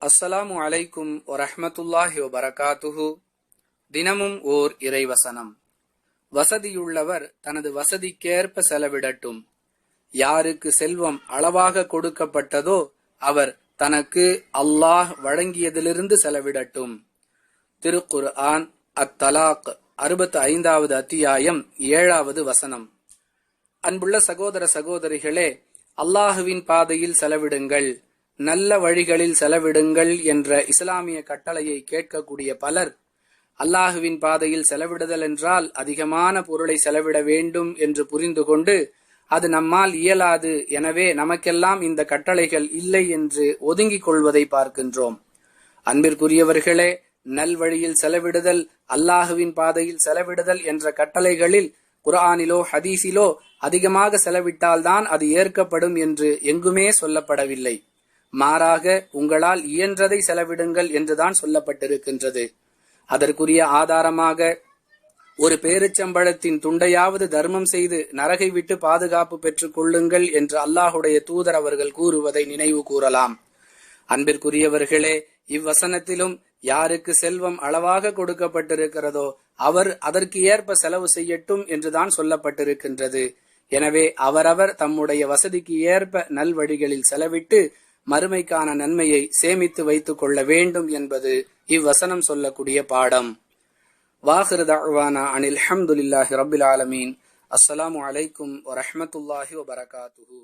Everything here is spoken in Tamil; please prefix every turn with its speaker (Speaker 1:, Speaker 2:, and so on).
Speaker 1: அஸ்ஸலாமு அலைக்கும் வரஹமத்துல்லாஹி வபரகாத்துஹு. தினமும் ஓர் இறைவசனம். வசதியுள்ளவர் தனது வசதிக்கேற்ப செலவிடட்டும். யாருக்கு செல்வம் அளவாக கொடுக்கப்பட்டதோ அவர் தனக்கு அல்லாஹ் வழங்கியதிலிருந்து செலவிடட்டும். திருக்குர் ஆன் அத்தலாக் அறுபத்து ஐந்தாவது அத்தியாயம் ஏழாவது வசனம். அன்புள்ள சகோதர சகோதரிகளே அல்லாஹுவின் பாதையில் செலவிடுங்கள். நல்ல வழிகளில் செலவிடுங்கள் என்ற இஸ்லாமிய கட்டளையை கேட்கக்கூடிய பலர் அல்லாஹுவின் பாதையில் செலவிடுதல் என்றால் அதிகமான பொருளை செலவிட வேண்டும் என்று புரிந்து கொண்டு அது நம்மால் இயலாது. எனவே நமக்கெல்லாம் இந்த கட்டளைகள் இல்லை என்று ஒதுங்கிக் கொள்வதை பார்க்கின்றோம். அன்பிற்குரியவர்களே நல்வழியில் செலவிடுதல் அல்லாஹுவின் பாதையில் செலவிடுதல் என்ற கட்டளைகளில் குரானிலோ ஹதீஸிலோ அதிகமாக செலவிட்டால்தான் அது ஏற்கப்படும் என்று எங்குமே சொல்லப்படவில்லை. மாறாக உங்களால் இயன்றதை செலவிடுங்கள் என்றுதான் சொல்லப்பட்டிருக்கின்றது. அதற்குரிய ஆதாரமாக ஒரு பேருச்சம்பழத்தின் துண்டையாவது தர்மம் செய்து நரகை விட்டு பாதுகாப்பு பெற்றுக் கொள்ளுங்கள் என்று அல்லாஹுடைய தூதர் அவர்கள் கூறுவதை நினைவு கூறலாம். அன்பிற்குரியவர்களே இவ்வசனத்திலும் யாருக்கு செல்வம் அளவாக கொடுக்கப்பட்டிருக்கிறதோ அவர் அதற்கு ஏற்ப செலவு செய்யட்டும் என்றுதான் சொல்லப்பட்டிருக்கின்றது. எனவே அவரவர் தம்முடைய வசதிக்கு ஏற்ப நல்வழிகளில் செலவிட்டு மறுமைக்கான நன்மையை சேமித்து வைத்துக் கொள்ள வேண்டும் என்பது இவ்வசனம் சொல்லக்கூடிய பாடம். வாஹிர் தாழ்வானா அனில் அஹமதுல்லாஹி ரபில் ஆலமீன். அஸ்ஸலாமு அலைக்கும் வரஹ்மத்துல்லாஹி வபரகாத்துஹு.